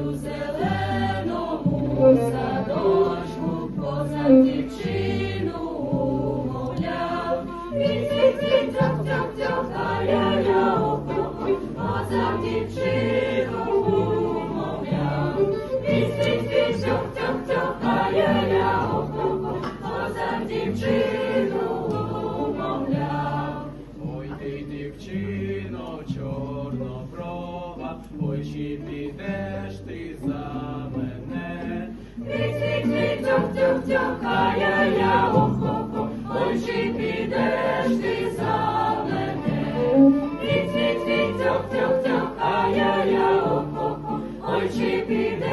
у зеленому садочку, поза дівчину мовляв. Він-цвіт-цвіт, цяк-цяк-цяк, ля-ля-ля, поза дівчину ой чи підеш ти за мене? Тюк-тюк-тюк, ай-яй-я, ох-ох-ох, ой, чи підеш ти за мене? Тюк-тюк-тюк, ай-яй-я, ох-ох-ох, ой, чи підеш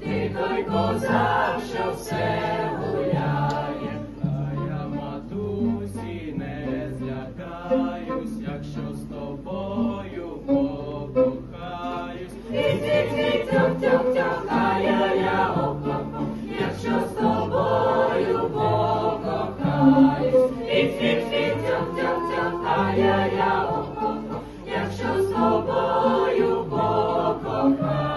Ти той козак, що все гуляє. А я матусі не злякаюсь, якщо з тобою покохаюсь. Тюк-тюк-тюк, ай-яй-я, ох-ох-ох, якщо з тобою покохаюсь. Тюк-тюк-тюк, ай-яй-я, ох-ох-ох,